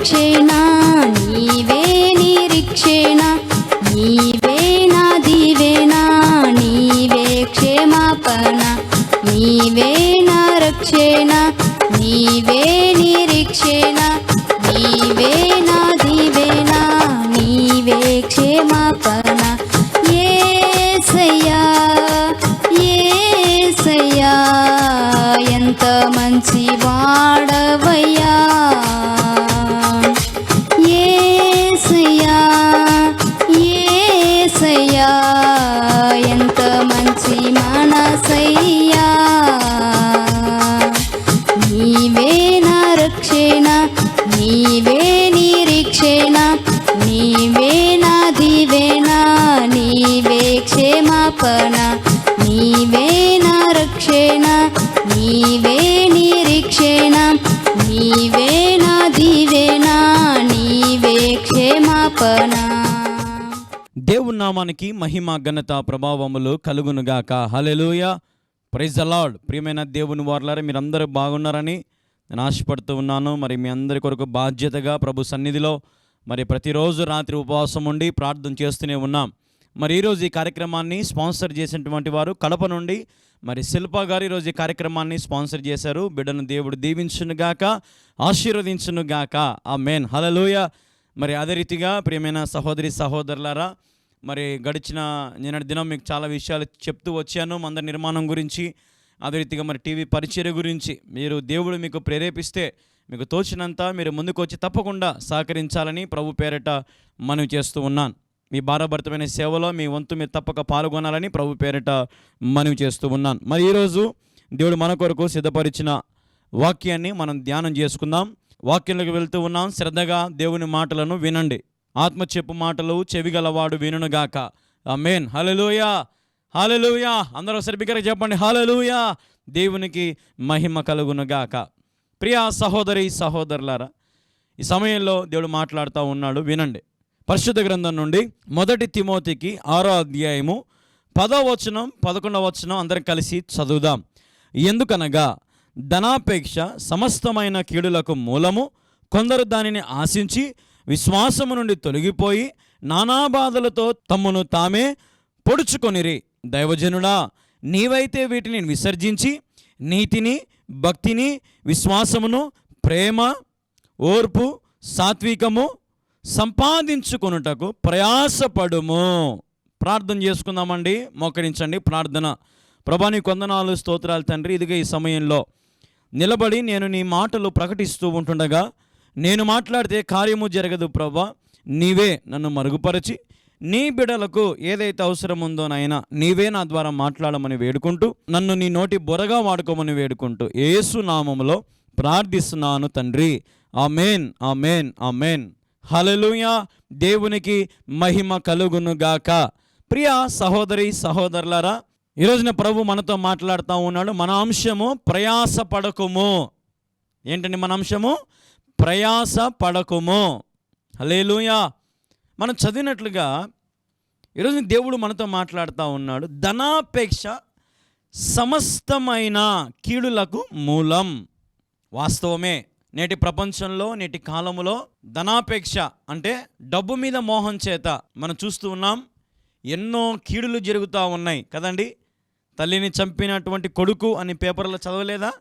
రక్షణ క్షేమాపణ నీవే నా రక్షణ నీవే నిరీక్షణ నీవే నా నీవే క్షేమాపణ. దేవుని నామానికి మహిమ ఘనత ప్రభావములు కలుగునుగాక. హలెలుయ ప్రైజ్ అలాడ్ ప్రియమైన దేవుని వార్లారా మీరందరూ బాగున్నారని నేను ఆశపడుతూ ఉన్నాను. మరి మీ అందరి కొరకు బాధ్యతగా ప్రభు సన్నిధిలో మరి ప్రతిరోజు రాత్రి ఉపవాసం ఉండి ప్రార్థన చేస్తూనే ఉన్నాం. మరి ఈరోజు ఈ కార్యక్రమాన్ని స్పాన్సర్ చేసినటువంటి వారు కడప నుండి మరి శిల్ప గారు ఈరోజు ఈ కార్యక్రమాన్ని స్పాన్సర్ చేశారు. బిడ్డను దేవుడు దీవించునుగాక ఆశీర్వదించునుగాక ఆ మెయిన్ హలలోయ మరి అదే రీతిగా ప్రియమైన సహోదరి సహోదరులారా మరి గడిచిన నిన్నటి దినం మీకు చాలా విషయాలు చెప్తూ వచ్చాను మంద నిర్మాణం గురించి అదే రీతిగా మరి టీవీ పరిచర్య గురించి. మీరు దేవుడు మీకు ప్రేరేపిస్తే మీకు తోచినంత మీరు ముందుకు వచ్చి తప్పకుండా సహకరించాలని ప్రభు పేరట మనవి చేస్తూ ఉన్నాను. మీ భారభరితమైన సేవలో మీ వంతు మీరు తప్పక పాల్గొనాలని ప్రభు పేరిట మనవి చేస్తూ ఉన్నాను. మరి ఈరోజు దేవుడు మన కొరకు సిద్ధపరిచిన వాక్యాన్ని మనం ధ్యానం చేసుకుందాం. వాక్యంలోకి వెళ్తూ ఉన్నాం. శ్రద్ధగా దేవుని మాటలను వినండి. ఆత్మ చెప్పు మాటలు చెవిగలవాడు వినుగాక మెయిన్ హలలుయా హల్లెలూయా. అందరూ ఒకసారి చెప్పండి. హల్లెలూయా. దేవునికి మహిమ కలుగునుగాక. ప్రియా సహోదరి సహోదరులారా ఈ సమయంలో దేవుడు మాట్లాడుతూ ఉన్నాడు. వినండి. పరిశుద్ధ గ్రంథం నుండి మొదటి తిమోతికి ఆరో అధ్యాయము పదో వచనం పదకొండవ వచనం అందరం కలిసి చదువుదాం. ఎందుకనగా ధనాపేక్ష సమస్తమైన కీడులకు మూలము కొందరు దానిని ఆశించి విశ్వాసము నుండి తొలగిపోయి నానా బాధలతో తమ్మును తామే పొడుచుకొనిరి. దైవజనుడా నీవైతే వీటిని విసర్జించి నీతిని భక్తిని విశ్వాసమును ప్రేమ ఓర్పు సాత్వికము సంపాదించుకొనుటకు ప్రయాసపడుము. ప్రార్థన చేసుకుందామండి. మోకరించండి. ప్రార్థన. ప్రభా నీ కొందనాలు స్తోత్రాలు తండ్రి. ఇదిగా ఈ సమయంలో నిలబడి నేను నీ మాటలు ప్రకటిస్తూ ఉంటుండగా నేను మాట్లాడితే కార్యము జరగదు ప్రభా. నీవే నన్ను మరుగుపరచి నీ బిడలకు ఏదైతే అవసరం ఉందో నాయనా నీవే నా ద్వారా మాట్లాడమని వేడుకుంటూ నన్ను నీ నోటి బొరగా వాడుకోమని వేడుకుంటూ ఏసు నామములో ప్రార్థిస్తున్నాను తండ్రి. ఆ మేన్ ఆ మేన్ ఆ మేన్ హల్లెలూయా. దేవునికి మహిమ కలుగునుగాక ప్రియ సహోదరి సహోదరులారా ఈరోజున ప్రభు మనతో మాట్లాడుతూ ఉన్నాడు. మన అంశము ప్రయాస పడకుము ఏంటండి మన అంశము? ప్రయాస పడకుము హలేలుయా మనం చదివినట్లుగా ఈరోజు దేవుడు మనతో మాట్లాడుతూ ఉన్నాడు. ధనాపేక్ష సమస్తమైన కీడులకు మూలం. వాస్తవమే. నేటి ప్రపంచంలో నేటి కాలములో ధనాపేక్ష అంటే డబ్బు మీద మోహం చేత మనం చూస్తూ ఉన్నాం. ఎన్నో కీడులు జరుగుతూ ఉన్నాయి కదండి. తల్లిని చంపినటువంటి కొడుకు అని పేపర్లో చదవలేదా?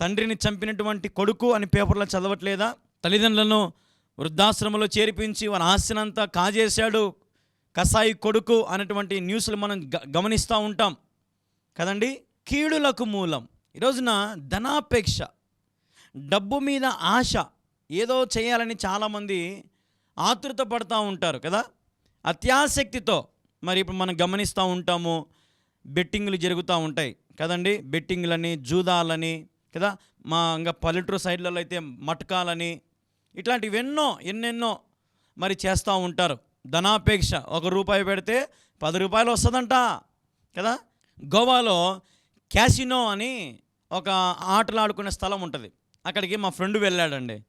తండ్రిని చంపినటువంటి కొడుకు అని పేపర్లో చదవట్లేదా? తల్లిదండ్రులను వృద్ధాశ్రమంలో చేర్పించి వారి ఆస్తినంతా కాజేశాడు కసాయి కొడుకు అనేటువంటి న్యూస్లు మనం గ- గమనిస్తూ ఉంటాం కదండి. కీడులకు మూలం. ఈరోజున ధనాపేక్ష డబ్బు మీద ఆశ ఏదో చేయాలని చాలామంది ఆతృత పడుతూ ఉంటారు కదా? అత్యాసక్తితో మరి ఇప్పుడు మనం గమనిస్తూ ఉంటాము బెట్టింగ్లు జరుగుతూ ఉంటాయి కదండి? బెట్టింగ్లని జూదాలని కదా? మా ఇంకా పల్లెటూరు సైడ్లలో అయితే మటకాలని ఇట్లాంటివి ఎన్నో ఎన్నెన్నో మరి చేస్తూ ఉంటారు. ధనాపేక్ష ఒక రూపాయి పెడితే పది రూపాయలు వస్తుందంట కదా? గోవాలో క్యాసినో అని ఒక ఆటలు ఆడుకునే స్థలం ఉంటుంది. అక్కడికి మా ఫ్రెండ్ వెళ్ళాడండి.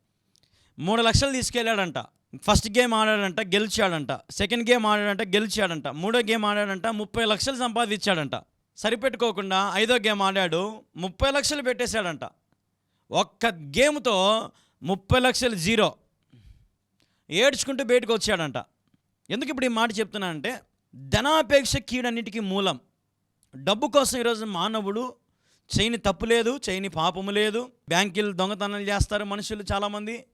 మూడు లక్షలు తీసుకెళ్ళాడంట. ఫస్ట్ గేమ్ ఆడాడంట గెలిచాడంట. సెకండ్ గేమ్ ఆడాడంట గెలిచాడంట. మూడో గేమ్ ఆడాడంట ముప్పై లక్షలు సంపాదించాడంట. సరిపెట్టుకోకుండా ఐదో గేమ్ ఆడాడు ముప్పై లక్షలు పెట్టేశాడంట. ఒక్క గేమ్తో ముప్పై లక్షలు జీరో. ఏడ్చుకుంటూ బయటకు వచ్చాడంట. ఎందుకు ఇప్పుడు ఈ మాట చెప్తున్నానంటే ధనాపేక్ష కీడన్నిటికీ మూలం. డబ్బు కోసం ఈరోజు మానవుడు చేయని తప్పు లేదు చేయని పాపము లేదు. బ్యాంకులు దొంగతనాలు చేస్తారు మనుషులు చాలామంది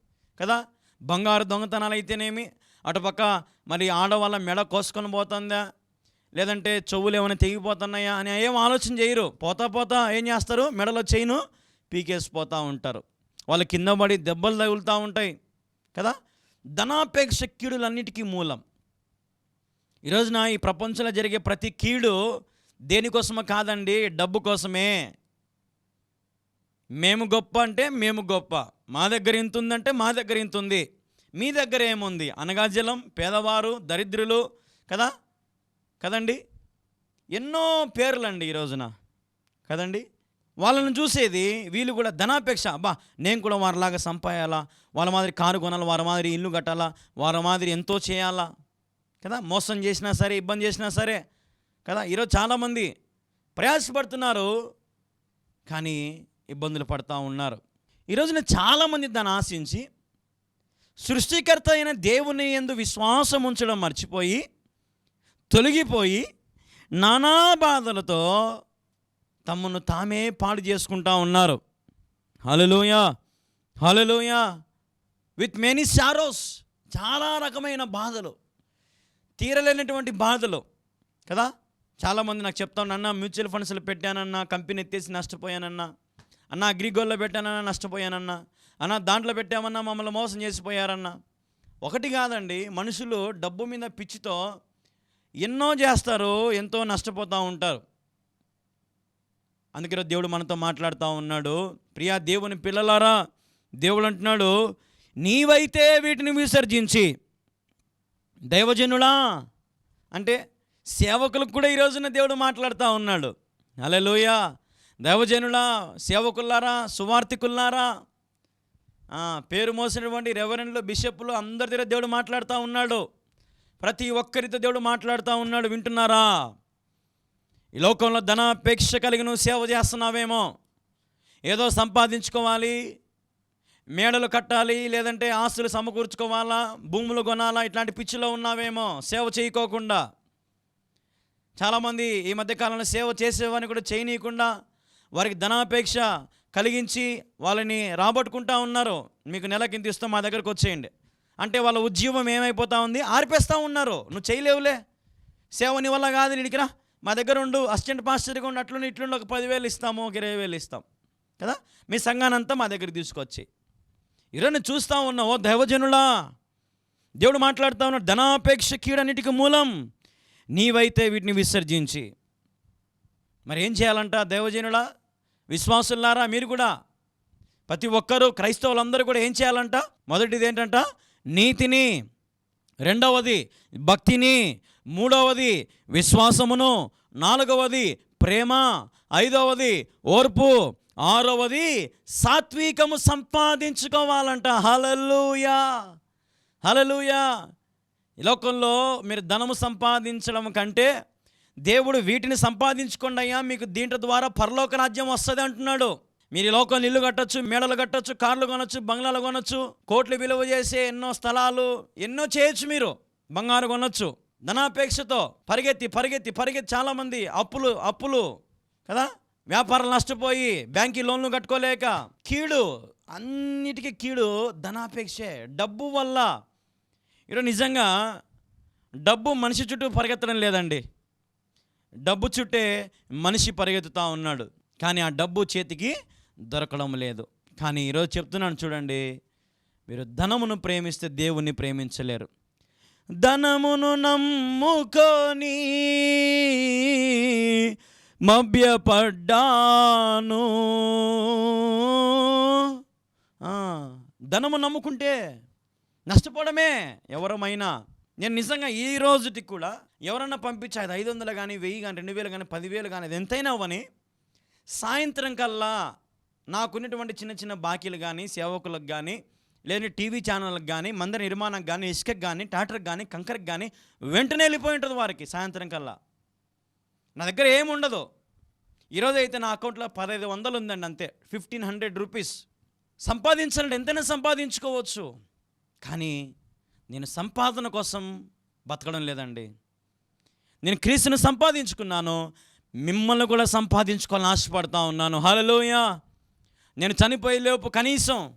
కదా? బంగారు దొంగతనాలు అయితేనేమి? అటుపక్క మరి ఆడవాళ్ళ మెడ కోసుకొని పోతుందా? లేదంటే చెవులు ఏమైనా తెగిపోతున్నాయా అని ఏం ఆలోచన చేయరు. పోతా పోతా ఏం చేస్తారు? మెడలో చైను పీకేసిపోతూ ఉంటారు. వాళ్ళు కింద పడి దెబ్బలు తగులుతూ ఉంటాయి కదా? ధనాపేక్ష కీడులన్నిటికీ మూలం ఈరోజున ఈ ప్రపంచంలో జరిగే ప్రతి కీడు దేనికోసమో కాదండి డబ్బు కోసమే. మేము గొప్ప అంటే మేము గొప్ప. మా దగ్గర ఇంత ఉందంటే మా దగ్గర ఇంత ఉంది మీ దగ్గర ఏముంది? అనగాజలం పేదవారు దరిద్రులు కదా? కదండి? ఎన్నో పేర్లండి ఈ రోజున. కదండి? వాళ్ళని చూసేది వీళ్ళు కూడా ధనాపేక్ష. అబ్బా నేను కూడా వారిలాగా సంపాయాలా? వాళ్ళ మాదిరి కారు కొనాలి? వారి మాదిరి ఇల్లు కట్టాలా? వారి మాదిరి ఎంతో చేయాలా? కదా? మోసం చేసినా సరే ఇబ్బంది చేసినా సరే. కదా? ఈరోజు చాలామంది ప్రయాసపడుతున్నారు. కానీ ఇబ్బందులు పడుతూ ఉన్నారు. ఈరోజున చాలామంది దాన్ని ఆశించి సృష్టికర్త అయిన దేవుని ఎందు విశ్వాసం ఉంచడం మర్చిపోయి తొలగిపోయి నానా బాధలతో తమను తామే పాడు చేసుకుంటా ఉన్నారు. హలలోయ హలలోయ విత్ మెనీ సారోస్ చాలా రకమైన బాధలు. తీరలేనటువంటి బాధలు. కదా? చాలామంది నాకు చెప్తా ఉన్నా మ్యూచువల్ ఫండ్స్లో పెట్టానన్నా కంపెనీ ఎత్తేసి నష్టపోయానన్నా. అన్న అగ్రిగోల్లో పెట్టానన్నా నష్టపోయానన్నా. అన్న దాంట్లో పెట్టామన్నా మమ్మల్ని మోసం చేసిపోయారన్నా. ఒకటి కాదండి మనుషులు డబ్బు మీద పిచ్చితో ఎన్నో చేస్తారు ఎంతో నష్టపోతూ ఉంటారు. అందుకే దేవుడు మనతో మాట్లాడుతూ ఉన్నాడు. ప్రియా దేవుని పిల్లలారా దేవుడు అంటున్నాడు నీవైతే వీటిని విసర్జించి దైవజనుడా. అంటే సేవకులకు కూడా ఈ రోజున దేవుడు మాట్లాడుతూ ఉన్నాడు. అలలోయ దైవజనులా సేవకుల్లారా సువార్థికుల్లారా? పేరు మోసినటువంటి రెవరెండ్లు బిషప్లు అందరి దగ్గర దేవుడు మాట్లాడుతూ ఉన్నాడు. ప్రతి ఒక్కరితో దేవుడు మాట్లాడుతూ ఉన్నాడు. వింటున్నారా? ఈ లోకంలో ధనాపేక్ష కలిగి నువ్వు సేవ చేస్తున్నావేమో. ఏదో సంపాదించుకోవాలి మేడలు కట్టాలి లేదంటే ఆస్తులు సమకూర్చుకోవాలా భూములు కొనాలా ఇట్లాంటి పిచ్చిలో ఉన్నావేమో సేవ చేయకోకుండా. చాలామంది ఈ మధ్యకాలంలో సేవ చేసేవారిని కూడా చేయనీయకుండా వారికి ధనాపేక్ష కలిగించి వాళ్ళని రాబట్టుకుంటా ఉన్నారు. మీకు నెల కింద ఇస్తాం మా దగ్గరకు వచ్చేయండి. అంటే వాళ్ళ ఉద్యమం ఏమైపోతా ఉంది? ఆర్పేస్తూ ఉన్నారు. నువ్వు చేయలేవులే. సేవ నీ వల్ల కాదు నీడికిరా మా దగ్గర ఉండు అసిస్టెంట్ పాస్టర్గా ఉండి అట్లుండి ఇట్లుండి ఒక పదివేలు ఇస్తాము ఒక ఇరవై వేలు ఇస్తాం. కదా? మీ సంఘానంతా మా దగ్గరికి తీసుకొచ్చి. ఈరోజు చూస్తూ ఉన్నా ఓ దైవజనులా దేవుడు మాట్లాడుతూ ఉన్నాడు ధనాపేక్ష కీడన్నిటికి మూలం. నీవైతే వీటిని విసర్జించి మరి ఏం చేయాలంట దైవజనులా? విశ్వాసులారా మీరు కూడా ప్రతి ఒక్కరూ క్రైస్తవులందరూ కూడా ఏం చేయాలంట? మొదటిది ఏంటంట? నీతిని. రెండవది భక్తిని. మూడవది విశ్వాసమును. నాలుగవది ప్రేమ. ఐదవది ఓర్పు. ఆరవది సాత్వికము సంపాదించుకోవాలంట. హలలుయా హలలుయా ఈ లోకంలో మీరు ధనము సంపాదించడం కంటే దేవుడు వీటిని సంపాదించుకోండి అయ్యా మీకు దీంట్లో ద్వారా పరలోక రాజ్యం వస్తుంది అంటున్నాడు. మీరు ఈ లోకంలో ఇల్లు కట్టొచ్చు మేడలు కట్టొచ్చు కార్లు కొనొచ్చు బంగ్లాలు కొనొచ్చు కోట్లు విలువ చేసే ఎన్నో స్థలాలు ఎన్నో చేయొచ్చు మీరు. బంగారు కొనొచ్చు ధనాపేక్షతో పరిగెత్తి పరిగెత్తి పరిగెత్తి చాలామంది అప్పులు అప్పులు కదా? వ్యాపారాలు నష్టపోయి బ్యాంకి లోన్లు కట్టుకోలేక కీడు అన్నిటికీ కీడు ధనాపేక్షే డబ్బు వల్ల. ఈరోజు నిజంగా డబ్బు మనిషి చుట్టూ పరిగెత్తడం లేదండి. డబ్బు చుట్టే మనిషి పరిగెత్తుతూ ఉన్నాడు. కానీ ఆ డబ్బు చేతికి దొరకడం లేదు. కానీ ఈరోజు చెప్తున్నాను చూడండి మీరు ధనమును ప్రేమిస్తే దేవుణ్ణి ప్రేమించలేరు. ధనమును నమ్ముకొని మభ్యపడ్డాను. ధనము నమ్ముకుంటే నష్టపోవడమే ఎవరమైనా. నేను నిజంగా ఈ రోజుకి కూడా ఎవరన్నా పంపించి అది ఐదు వందలు కానీ వెయ్యి కానీ రెండు వేలు కానీ పదివేలు కానీ అది ఎంతైనా అవ్వని సాయంత్రం కల్లా నాకున్నటువంటి చిన్న చిన్న బాకీలు కానీ సేవకులకు కానీ లేని టీవీ ఛానళ్ళకి కానీ మందిర నిర్మాణంకి కానీ ఇసుకకి కానీ టాటర్కి కానీ కంకరకి కానీ వెంటనే వెళ్ళిపోయి ఉంటుంది వారికి సాయంత్రం కల్లా. నా దగ్గర ఏముండదు. ఈరోజు అయితే నా అకౌంట్లో పదహైదు వందలు ఉందండి అంతే. Fifteen hundred rupees. సంపాదించాలంటే ఎంతైనా సంపాదించుకోవచ్చు. కానీ నేను సంపాదన కోసం బతకడం లేదండి. నేను క్రీస్తుని సంపాదించుకున్నాను. మిమ్మల్ని కూడా సంపాదించుకోవాలని ఆశపడతా ఉన్నాను. హలోయ నేను చనిపోయే లోపు కనీసం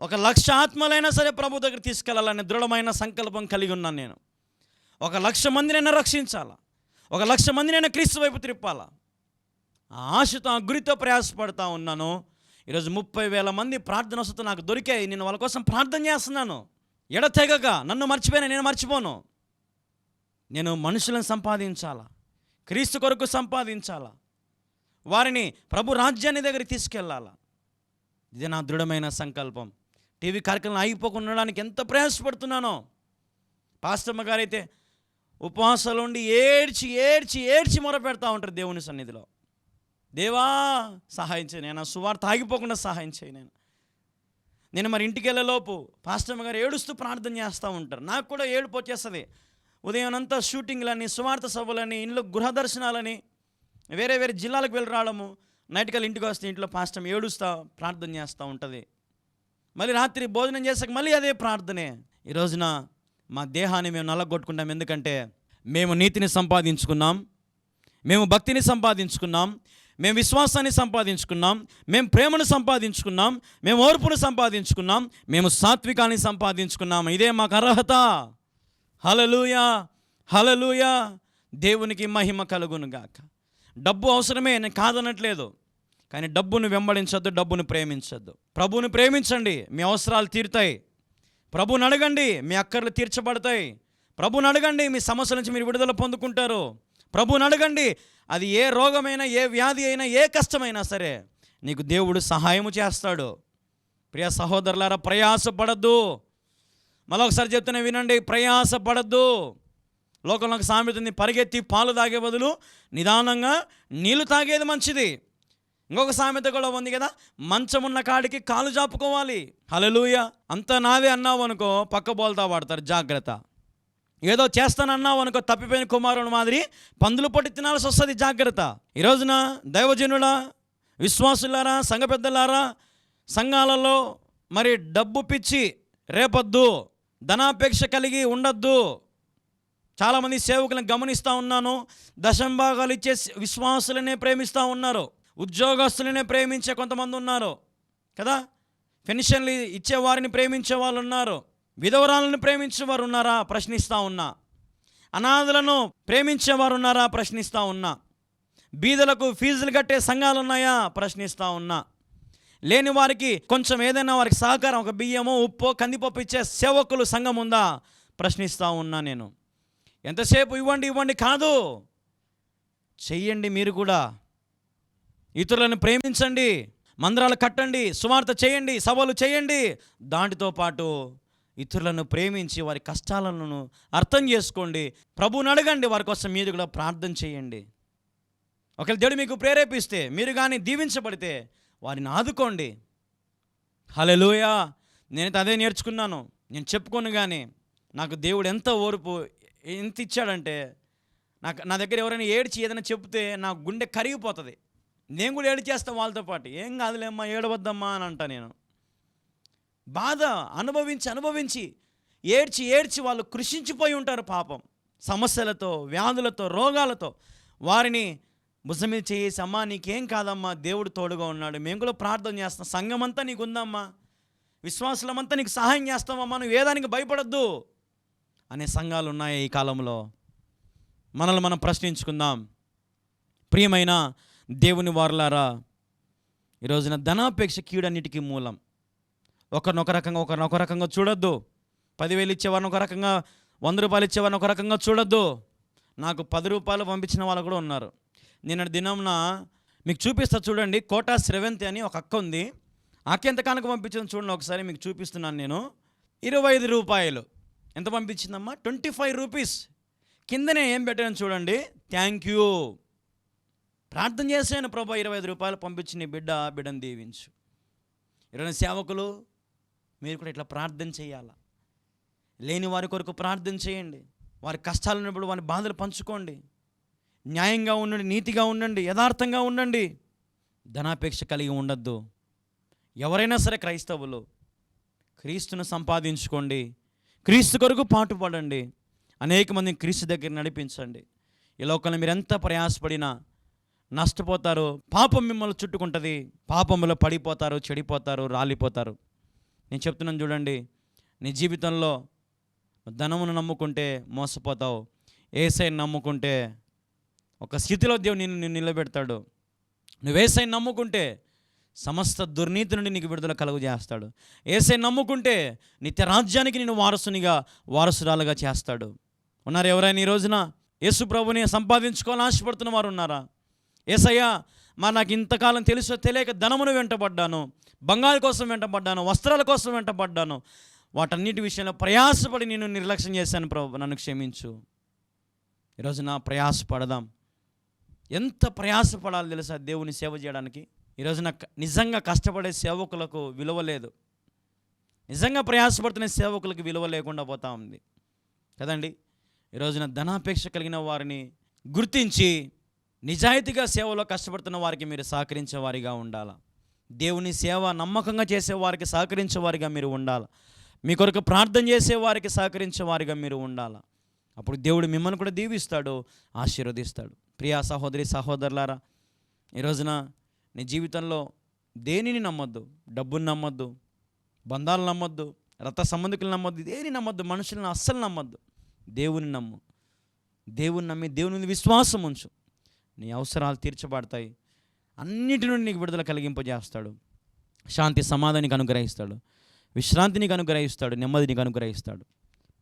ఒక లక్ష ఆత్మలైనా సరే ప్రభు దగ్గర తీసుకెళ్ళాలనే దృఢమైన సంకల్పం కలిగి ఉన్నాను నేను. ఒక లక్ష మందినైనా రక్షించాలా? ఒక లక్ష మందినైనా క్రీస్తు వైపు త్రిప్పాలా ఆశతో ఆ గురితో ప్రయాసపడతా ఉన్నాను. ఈరోజు ముప్పై వేల మంది ప్రార్థన వస్తూ నాకు దొరికాయి. నేను వాళ్ళ కోసం ప్రార్థన చేస్తున్నాను. ఎడతెగక నన్ను మర్చిపోయినా నేను మర్చిపోను. నేను మనుషులను సంపాదించాలా? క్రీస్తు కొరకు సంపాదించాలా? వారిని ప్రభు రాజ్యాన్ని దగ్గరికి తీసుకెళ్ళాలా ఇది నా దృఢమైన సంకల్పం. టీవీ కార్యక్రమం ఆగిపోకుండా ఉండడానికి ఎంత ప్రయాసపడుతున్నానో? పాస్తమ్మ గారైతే ఉపవాసాలు ఉండి ఏడ్చి ఏడ్చి ఏడ్చి మొరపెడతా ఉంటారు దేవుని సన్నిధిలో. దేవా సహాయం చేయి. నేను సువార్త ఆగిపోకుండా సహాయం చేయి నేను. నేను మరి ఇంటికి వెళ్ళేలోపు పాస్టమ్మ గారు ఏడుస్తూ ప్రార్థన చేస్తూ ఉంటారు. నాకు కూడా ఏడుపు వచ్చేస్తుంది. ఉదయం అంతా షూటింగ్లని సువార్త సభలని ఇంట్లో గృహ దర్శనాలని వేరే వేరే జిల్లాలకు వెళ్ళి రావడము. నైట్కల్ ఇంటికి వస్తే ఇంట్లో పాస్టమ్ ఏడుస్తూ ప్రార్థన చేస్తూ ఉంటుంది. మళ్ళీ రాత్రి భోజనం చేసాక మళ్ళీ అదే ప్రార్థనే. ఈ రోజున మా దేహాన్ని మేము నల్లగొట్టుకుంటాం ఎందుకంటే మేము నీతిని సంపాదించుకున్నాం. మేము భక్తిని సంపాదించుకున్నాం. మేము విశ్వాసాన్ని సంపాదించుకున్నాం మేము ప్రేమను సంపాదించుకున్నాం మేము ఓర్పును సంపాదించుకున్నాం మేము సాత్వికాన్ని సంపాదించుకున్నాం. ఇదే మాకు అర్హత. హలలుయా హలలుయా దేవునికి మహిమ కలుగును గాక. డబ్బు అవసరమే నేను కాదనట్లేదు. కానీ డబ్బును వెంబడించొద్దు డబ్బును ప్రేమించొద్దు. ప్రభువుని ప్రేమించండి మీ అవసరాలు తీరుతాయి. ప్రభువుని అడగండి మీ అక్కర్లు తీర్చబడతాయి. ప్రభుని అడగండి మీ సమస్యల నుంచి మీరు విడుదల పొందుకుంటారు. ప్రభుని అడగండి. అది ఏ రోగమైనా ఏ వ్యాధి అయినా ఏ కష్టమైనా సరే నీకు దేవుడు సహాయము చేస్తాడు. ప్రియ సహోదరులారా ప్రయాసపడద్దు. మరొకసారి చెప్తున్నా వినండి ప్రయాసపడద్దు. లోకంలో ఒక సామెత ఉంది పరిగెత్తి పాలు తాగే బదులు నిదానంగా నీళ్ళు తాగేది మంచిది. ఇంకొక సామెత కూడా ఉంది కదా మంచం ఉన్న కాడికి కాలు జాపుకోవాలి. హలలుయ అంత నాదే అన్నావు అనుకో పక్క బోల్తా వాడతారు జాగ్రత్త. ఏదో చేస్తానన్నావు అనుకో తప్పిపోయిన కుమారుడు మాదిరి పందులు పట్టి తినాల్సి వస్తుంది జాగ్రత్త. ఈ రోజున విశ్వాసులారా సంఘ పెద్దలారా సంఘాలలో మరి డబ్బు పిచ్చి రేపొద్దు ధనాపేక్ష కలిగి ఉండొద్దు. చాలామంది సేవకులను గమనిస్తూ ఉన్నాను. దశంభాగాలు ఇచ్చే విశ్వాసులనే ప్రేమిస్తూ ఉన్నారు. ఉద్యోగస్తులనే ప్రేమించే కొంతమంది ఉన్నారు. కదా? పెన్షన్లు ఇచ్చే వారిని ప్రేమించే వాళ్ళు ఉన్నారు విధవరాలను ప్రేమించే వారు ఉన్నారా ప్రశ్నిస్తూ ఉన్నా. అనాథలను ప్రేమించేవారు ఉన్నారా ప్రశ్నిస్తూ ఉన్నా. బీదలకు ఫీజులు కట్టే సంఘాలు ఉన్నాయా ప్రశ్నిస్తూ ఉన్నా. లేని వారికి కొంచెం ఏదైనా వారికి సహకారం ఒక బియ్యమో ఉప్పు కందిపప్పు ఇచ్చే సేవకులు సంఘం ఉందా ప్రశ్నిస్తూ ఉన్నా నేను. ఎంతసేపు ఇవ్వండి ఇవ్వండి కాదు. చెయ్యండి మీరు కూడా. ఇతరులను ప్రేమించండి. మందిరాలు కట్టండి. సువార్త చేయండి. సభలు చేయండి. దాంటితో పాటు ఇతరులను ప్రేమించి వారి కష్టాలను అర్థం చేసుకోండి. ప్రభువుని అడగండి వారి కోసం మీరు కూడా ప్రార్థన చేయండి. ఒకవేళ దేవుడు మీకు ప్రేరేపిస్తే మీరు కానీ దీవించబడితే వారిని ఆదుకోండి. హలోయా నేనైతే అదే నేర్చుకున్నాను. నేను చెప్పుకోను కానీ నాకు దేవుడు ఎంత ఓర్పు ఎంత ఇచ్చాడంటే నాకు నా దగ్గర ఎవరైనా ఏడ్చి ఏదైనా చెప్తే నా గుండె కరిగిపోతుంది. నేను కూడా ఏడు చేస్తాను వాళ్ళతో పాటు. ఏం కాదులేమ్మా ఏడవద్దమ్మా అని అంటా నేను. బాధ అనుభవించి అనుభవించి ఏడ్చి ఏడ్చి వాళ్ళు కృషించిపోయి ఉంటారు పాపం. సమస్యలతో వ్యాధులతో రోగాలతో. వారిని భుజం చేసి అమ్మా నీకేం కాదమ్మా దేవుడు తోడుగా ఉన్నాడు. మేము కూడా ప్రార్థన చేస్తాం. సంఘమంతా నీకు ఉందమ్మా. విశ్వాసులమంతా నీకు సహాయం చేస్తామమ్మా. నువ్వు ఏదానికి భయపడద్దు. అనే సంఘాలు ఉన్నాయి ఈ కాలంలో? మనల్ని మనం ప్రశ్నించుకుందాం. ప్రియమైన దేవుని వారులారా ఈ రోజున ధనాపేక్ష కీడన్నిటికీ మూలం. ఒకరిని ఒక రకంగా ఒకరిని ఒక రకంగా చూడొద్దు. పదివేలు ఇచ్చేవారిని ఒక రకంగా వంద రూపాయలు ఇచ్చేవారిని ఒక రకంగా చూడొద్దు. నాకు పది రూపాయలు పంపించిన వాళ్ళు కూడా ఉన్నారు. నిన్న దినంన మీకు చూపిస్తా చూడండి కోటా శ్రవంతి అని ఒక అక్క ఉంది. అక్క ఎంత కనుక పంపించింది చూడండి ఒకసారి మీకు చూపిస్తున్నాను నేను. ఇరవై ఐదు రూపాయలు. ఎంత పంపించిందమ్మా? Twenty five rupees. కిందనే ఏం పెట్టాను చూడండి. Thank you. ప్రార్థన చేశాను ప్రభా ఇరవై ఐదు రూపాయలు పంపించి నీ బిడ్డ బిడ్డను దీవించు. ఇరవై సేవకులు మీరు కూడా ఇట్లా ప్రార్థన చేయాలా? లేని వారి కొరకు ప్రార్థన చేయండి. వారి కష్టాలు ఉన్నప్పుడు వారి బాధలు పంచుకోండి. న్యాయంగా ఉండండి నీతిగా ఉండండి యథార్థంగా ఉండండి. ధనాపేక్ష కలిగి ఉండద్దు. ఎవరైనా సరే క్రైస్తవులు క్రీస్తును సంపాదించుకోండి. క్రీస్తు కొరకు పాటుపడండి అనేక మందిని క్రీస్తు దగ్గర నడిపించండి. ఈ లోకంలో మీరు ఎంత ప్రయాసపడినా నష్టపోతారు పాపం మిమ్మల్ని చుట్టుకుంటుంది. పాపంలో పడిపోతారు చెడిపోతారు రాలిపోతారు. నేను చెప్తున్నాను చూడండి. నీ జీవితంలో ధనమును నమ్ముకుంటే మోసపోతావు. ఏసైని నమ్ముకుంటే ఒక స్థితిలో దేవుడు నిన్ను నిన్ను నిలబెడతాడు. నువ్వు ఏసైని నమ్ముకుంటే సమస్త దుర్నీతి నుండి నీకు విడుదల కలుగు చేస్తాడు ఏసై నమ్ముకుంటే నిత్య రాజ్యానికి నేను వారసునిగా వారసురాలుగా చేస్తాడు. ఉన్నారు ఎవరైనా ఈ రోజున? యేసు ప్రభుని సంపాదించుకోవాలని ఆశపడుతున్న వారు ఉన్నారా? ఏసయ్యా మా నాకు ఇంతకాలం తెలుసో తెలియక ధనమును వెంటబడ్డాను బంగారు కోసం వెంటబడ్డాను వస్త్రాల కోసం వెంటబడ్డాను. వాటన్నిటి విషయంలో ప్రయాసపడి నేను నిర్లక్ష్యం చేశాను ప్రభు నన్ను క్షమించు. ఈరోజు నా ప్రయాసపడదాం. ఎంత ప్రయాసపడాలి తెలుసా దేవుని సేవ చేయడానికి? ఈరోజు నాకు నిజంగా కష్టపడే సేవకులకు విలువ లేదు. నిజంగా ప్రయాసపడుతున్న సేవకులకు విలువ లేకుండా పోతా ఉంది. కదండి? ఈరోజున ధనాపేక్ష కలిగిన వారిని గుర్తించి నిజాయితీగా సేవలో కష్టపడుతున్న వారికి మీరు సహకరించే వారిగా ఉండాలా? దేవుని సేవ నమ్మకంగా చేసే వారికి సహకరించే వారిగా మీరు ఉండాలి? మీ కొరకు ప్రార్థన చేసే వారికి సహకరించే వారిగా మీరు ఉండాలి? అప్పుడు దేవుడు మిమ్మల్ని కూడా దీవిస్తాడు ఆశీర్వదిస్తాడు. ప్రియా సహోదరి సహోదరులారా ఈరోజున రోజున నీ జీవితంలో దేనిని నమ్మొద్దు? డబ్బుని నమ్మొద్దు బంధాలు నమ్మొద్దు రత సంబంధికులు నమ్మొద్దు దేని నమ్మొద్దు? మనుషులను అస్సలు నమ్మొద్దు. దేవుని నమ్ము. దేవుని నమ్మి దేవుని విశ్వాసం ఉంచు. నీ అవసరాలు తీర్చబడతాయి. అన్నిటి నుండి నీకు విడుదల కలిగింపజేస్తాడు. శాంతి సమాధానికి అనుగ్రహిస్తాడు. విశ్రాంతి నీకు అనుగ్రహిస్తాడు. నెమ్మది నీకు అనుగ్రహిస్తాడు.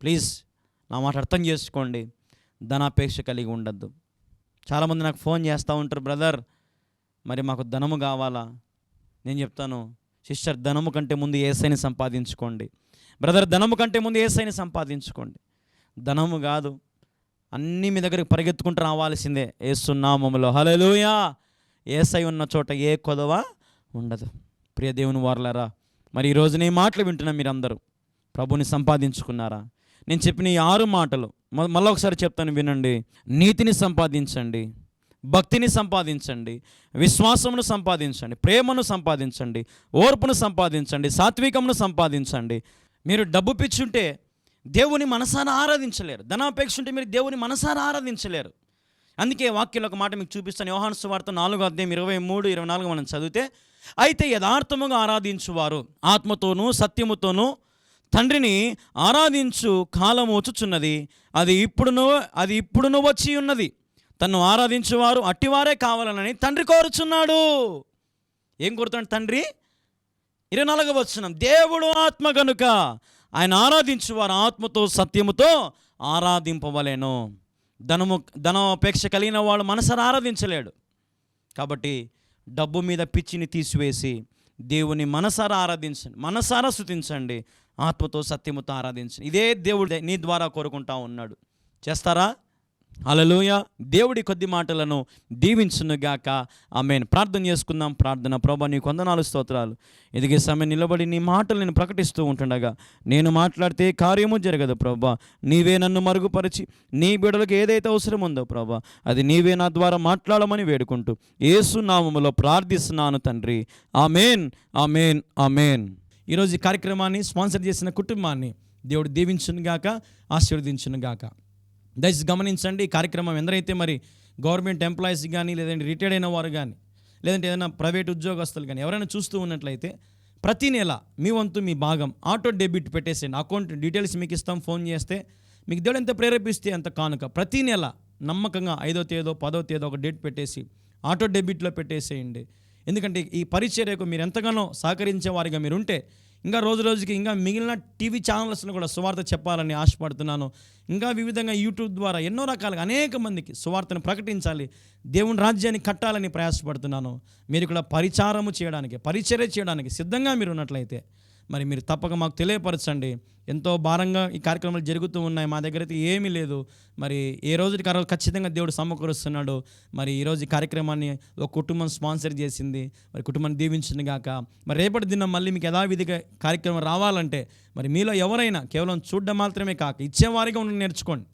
ప్లీజ్ నా మాట అర్థం చేసుకోండి. ధనాపేక్ష కలిగి ఉండద్దు. చాలామంది నాకు ఫోన్ చేస్తూ ఉంటారు బ్రదర్ మరి మాకు ధనము కావాలా? నేను చెప్తాను సిస్టర్ ధనము కంటే ముందు ఏసైని సంపాదించుకోండి. బ్రదర్ ధనము కంటే ముందు ఏసైని సంపాదించుకోండి. ధనము కాదు అన్నీ మీ దగ్గరికి పరిగెత్తుకుంటూ రావాల్సిందే. ఏసునామములో హలలుయా ఏసై ఉన్న చోట ఏ కొదవ ఉండదు. ప్రియ దేవుని వారలారా మరి ఈరోజు నీ మాటలు వింటున్నా మీరందరూ ప్రభుని సంపాదించుకున్నారా? నేను చెప్పిన ఈ ఆరు మాటలు మళ్ళీ ఒకసారి చెప్తాను వినండి. నీతిని సంపాదించండి భక్తిని సంపాదించండి విశ్వాసమును సంపాదించండి ప్రేమను సంపాదించండి ఓర్పును సంపాదించండి సాత్వికమును సంపాదించండి. మీరు డబ్బు పిచ్చుంటే దేవుని మనసారా ఆరాధించలేరు. ధనాపేక్ష ఉంటే మీరు దేవుని మనసారా ఆరాధించలేరు. అందుకే వాక్యంలో ఒక మాట మీకు చూపిస్తాను. యోహాను సువార్త నాలుగో అధ్యాయం ఇరవై మూడు ఇరవై నాలుగు మనం చదివితే అయితే యథార్థముగా ఆరాధించువారు ఆత్మతోనూ సత్యముతోనూ తండ్రిని ఆరాధించు కాలము వచ్చుచున్నది. అది ఇప్పుడును అది ఇప్పుడును వచ్చి ఉన్నది. తను ఆరాధించువారు అట్టివారే కావాలనని తండ్రి కోరుచున్నాడు. ఏం కోరుతాడు తండ్రి? ఇరవై నాలుగవ వచ్చిన దేవుడు ఆత్మ కనుక ఆయన ఆరాధించువారు ఆత్మతో సత్యముతో ఆరాధింపవలేను. ధనము ధనం అపేక్ష కలిగిన వాడు మనసును ఆరాధించలేడు. కాబట్టి డబ్బు మీద పిచ్చిని తీసివేసి దేవుని మనసారా ఆరాధించండి. మనసారా స్థుతించండి ఆత్మతో సత్యముతో ఆరాధించండి. ఇదే దేవుడు నీ ద్వారా కోరుకుంటా ఉన్నాడు. చేస్తారా? అలలోయ దేవుడి కొద్ది మాటలను దీవించునుగాక. ఆమెను. ప్రార్థన చేసుకుందాం. ప్రార్థన ప్రభా నీ కొందనాలు స్తోత్రాలు. ఎదిగే సమయం నిలబడి నీ మాటలు నేను ప్రకటిస్తూ ఉంటుండగా నేను మాట్లాడితే కార్యము జరగదు ప్రభా. నీవే నన్ను మరుగుపరిచి నీ బిడలకు ఏదైతే అవసరం ఉందో ప్రభా అది నీవే నా ద్వారా మాట్లాడమని వేడుకుంటూ ఏసు నామములో ప్రార్థిస్తున్నాను తండ్రి. ఆమెన్. ఆమెన్. ఆమెన్. ఈరోజు ఈ కార్యక్రమాన్ని స్పాన్సర్ చేసిన కుటుంబాన్ని దేవుడు దీవించునుగాక ఆశీర్వదించునుగాక. దయచేసి గమనించండి ఈ కార్యక్రమం ఎందరైతే మరి గవర్నమెంట్ ఎంప్లాయీస్ కానీ లేదంటే రిటైర్డ్ అయిన వారు కానీ లేదంటే ఏదైనా ప్రైవేట్ ఉద్యోగస్తులు కానీ ఎవరైనా చూస్తూ ఉన్నట్లయితే ప్రతి నెల మీ వంతు మీ భాగం ఆటో డెబిట్ పెట్టేసేయండి. అకౌంట్ డీటెయిల్స్ మీకు ఇస్తాం ఫోన్ చేస్తే మీకు దేవుడు ఎంత ప్రేరేపిస్తే అంత కానుక. ప్రతి నెల నమ్మకంగా ఐదో తేదో పదో తేదో ఒక డేట్ పెట్టేసి ఆటో డెబిట్లో పెట్టేసేయండి. ఎందుకంటే ఈ పరిచర్యకు మీరు ఎంతగానో సహకరించే వారిగా మీరు ఉంటే ఇంకా రోజు రోజుకి ఇంకా మిగిలిన టీవీ ఛానల్స్ను కూడా సువార్త చెప్పాలని ఆశపడుతున్నాను. ఇంకా వివిధంగా యూట్యూబ్ ద్వారా ఎన్నో రకాలుగా అనేక మందికి సువార్తను ప్రకటించాలి. దేవుని రాజ్యాన్ని కట్టాలని ప్రయాసపడుతున్నాను. మీరు కూడా పరిచారము చేయడానికి పరిచర్య చేయడానికి సిద్ధంగా మీరు ఉన్నట్లయితే మరి మీరు తప్పక మాకు తెలియపరచండి. ఎంతో భారంగా ఈ కార్యక్రమాలు జరుగుతూ ఉన్నాయి. మా దగ్గర అయితే ఏమీ లేదు. మరి ఏ రోజుకి ఆ రోజు ఖచ్చితంగా దేవుడు సమకూరుస్తున్నాడు. మరి ఈరోజు ఈ కార్యక్రమాన్ని ఒక కుటుంబం స్పాన్సర్ చేసింది. మరి కుటుంబాన్ని దీవించింది గాక. మరి రేపటి దినం మళ్ళీ మీకు యథావిధిగా కార్యక్రమం రావాలంటే మరి మీలో ఎవరైనా కేవలం చూడడం మాత్రమే కాక ఇచ్చేవారిగా ఉండి నేర్చుకోండి.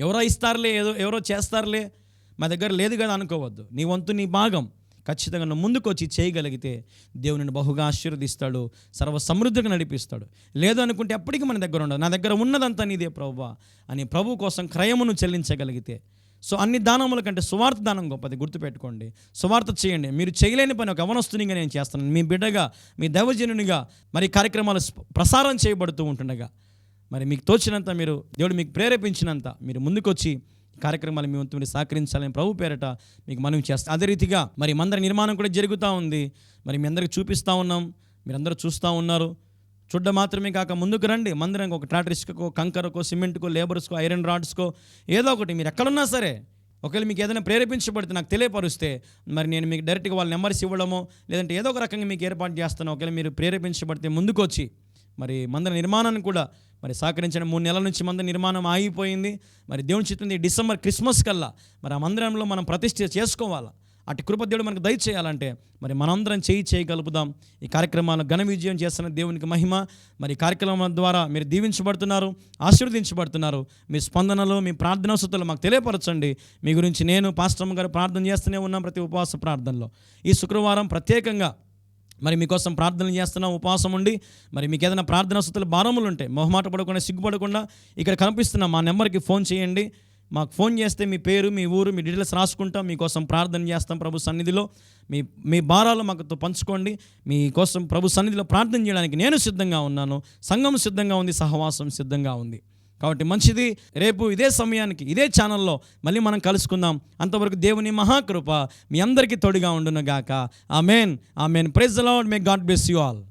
ఎవరో ఇస్తారులే ఏదో ఎవరో చేస్తారులే. మా దగ్గర లేదు కదా అనుకోవద్దు. నీ వంతు నీ భాగం. ఖచ్చితంగా నువ్వు ముందుకు వచ్చి చేయగలిగితే దేవుని బహుగా ఆశీర్వదిస్తాడు సర్వ సమృద్ధిగా నడిపిస్తాడు. లేదు అనుకుంటే ఎప్పటికీ మన దగ్గర ఉండదు. నా దగ్గర ఉన్నదంతా నీదే ప్రభు అని ప్రభు కోసం క్రయమును చెల్లించగలిగితే. సో అన్ని దానముల కంటే సువార్త దానం గొప్పది. గుర్తుపెట్టుకోండి. సువార్త చేయండి. మీరు చేయలేని పని ఒక అవనస్తునిగా నేను చేస్తాను. మీ బిడ్డగా మీ దైవజనునిగా మరి కార్యక్రమాలు ప్రసారం చేయబడుతూ ఉంటుండగా మరి మీకు తోచినంత మీరు దేవుడు మీకు ప్రేరేపించినంత మీరు ముందుకొచ్చి కార్యక్రమాలు మీ వంతు సహకరించాలని ప్రభు పేరట మీకు మనం చేస్తాం అదే రీతిగా మరి మందర నిర్మాణం కూడా జరుగుతూ ఉంది. మరి మీ అందరికి చూపిస్తూ ఉన్నాం. మీరందరూ చూస్తూ ఉన్నారు. చూడ్డ మాత్రమే కాక ముందుకు రండి. మందిరానికి ఒక ట్రాక్టర్ ఇసుకకో కంకరకో సిమెంట్కో లేబర్స్కో ఐరన్ రాడ్స్కో ఏదో ఒకటి మీరు ఎక్కడున్నా సరే ఒకవేళ మీకు ఏదైనా ప్రేరేపించబడితే నాకు తెలియపరుస్తే మరి నేను మీకు డైరెక్ట్గా వాళ్ళ నెంబర్స్ ఇవ్వడమో లేదంటే ఏదో ఒక రకంగా మీకు ఏర్పాటు చేస్తాను ఒకవేళ మీరు ప్రేరేపించబడితే ముందుకు వచ్చి మరి మందిర నిర్మాణాన్ని కూడా మరి సహకరించిన మూడు నెలల నుంచి మందిర నిర్మాణం ఆగిపోయింది. మరి దేవుని చిత్తుంది డిసెంబర్ క్రిస్మస్ కల్లా మరి ఆ మందిరంలో మనం ప్రతిష్ఠ చేసుకోవాలా? అటు కృపదేవుడు మనకు దయచేయాలంటే మరి మనందరం చేయి చేయగలుపుదాం. ఈ కార్యక్రమాలను ఘన విజయం చేస్తున్న దేవునికి మహిమ. మరి కార్యక్రమం ద్వారా మీరు దీవించబడుతున్నారు ఆశీర్వదించబడుతున్నారు. మీ స్పందనలు మీ ప్రార్థనాసుతులు మాకు తెలియపరచండి. మీ గురించి నేను పాస్టమ్మ గారు ప్రార్థన చేస్తూనే ఉన్నాం ప్రతి ఉపవాస ప్రార్థనలో. ఈ శుక్రవారం ప్రత్యేకంగా మరి మీకోసం ప్రార్థనలు చేస్తున్నాం ఉపవాసం ఉండి. మరి మీకు ఏదైనా ప్రార్థన స్థుతులు భారములు ఉంటాయి మొహమాట పడకుండా సిగ్గుపడకుండా ఇక్కడ కనిపిస్తున్న మా నెంబర్కి ఫోన్ చేయండి. మాకు ఫోన్ చేస్తే మీ పేరు మీ ఊరు మీ డీటెయిల్స్ రాసుకుంటాం. మీకోసం ప్రార్థన చేస్తాం ప్రభు సన్నిధిలో. మీ మీ భారాలు మాకు పంచుకోండి. మీకోసం ప్రభు సన్నిధిలో ప్రార్థన చేయడానికి నేను సిద్ధంగా ఉన్నాను. సంఘం సిద్ధంగా ఉంది సహవాసం సిద్ధంగా ఉంది. కాబట్టి మంచిది. రేపు ఇదే సమయానికి ఇదే ఛానల్లో మళ్ళీ మనం కలుసుకుందాం. అంతవరకు దేవుని మహాకృప మీ అందరికీ తోడుగా ఉండును గాక. ఆ amen. Praise the Lord may God bless you all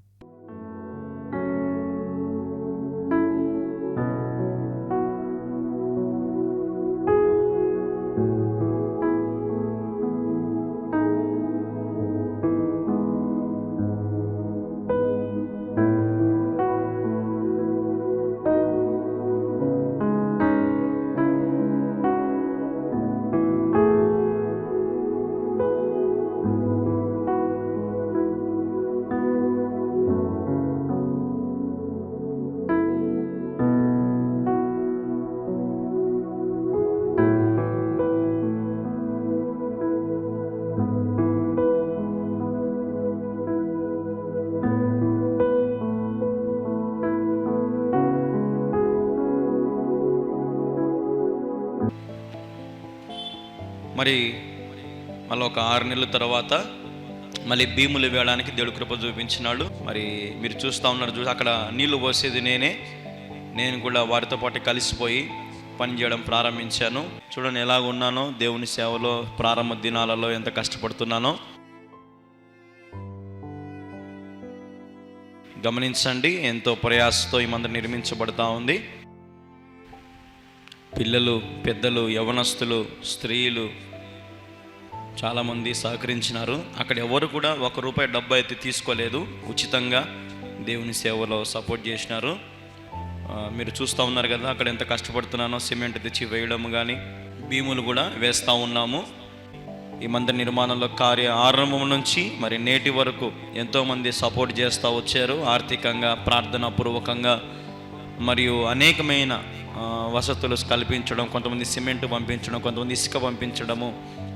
మరి మళ్ళీ ఒక ఆరు నెలల తర్వాత మళ్ళీ భీములు వేయడానికి దేవుడు కృప చూపించినాడు. మరి మీరు చూస్తూ ఉన్నారు చూసి అక్కడ నీళ్ళు పోసేది నేనే. నేను కూడా వారితో పాటు కలిసిపోయి పని చేయడం ప్రారంభించాను. చూడండి ఎలాగ ఉన్నానో దేవుని సేవలో ప్రారంభ దినాలలో ఎంత కష్టపడుతున్నానో. గమనించండి ఎంతో ప్రయాసతో ఈ మందిరం నిర్మించబడతా ఉంది. పిల్లలు పెద్దలు యవనస్తులు స్త్రీలు చాలామంది సహకరించినారు. అక్కడ ఎవరు కూడా ఒక రూపాయి డబ్బు అయితే తీసుకోలేదు. ఉచితంగా దేవుని సేవలో సపోర్ట్ చేసినారు. మీరు చూస్తూ ఉన్నారు కదా అక్కడ ఎంత కష్టపడుతున్నానో సిమెంట్ తెచ్చి వేయడం కానీ భీములు కూడా వేస్తూ ఉన్నాము. ఈ మందిర నిర్మాణంలో కార్య ఆరంభం నుంచి మరి నేటి వరకు ఎంతోమంది సపోర్ట్ చేస్తూ వచ్చారు. ఆర్థికంగా ప్రార్థనాపూర్వకంగా మరియు అనేకమైన వసతులు కల్పించడం కొంతమంది సిమెంట్ పంపించడం కొంతమంది ఇసుక పంపించడము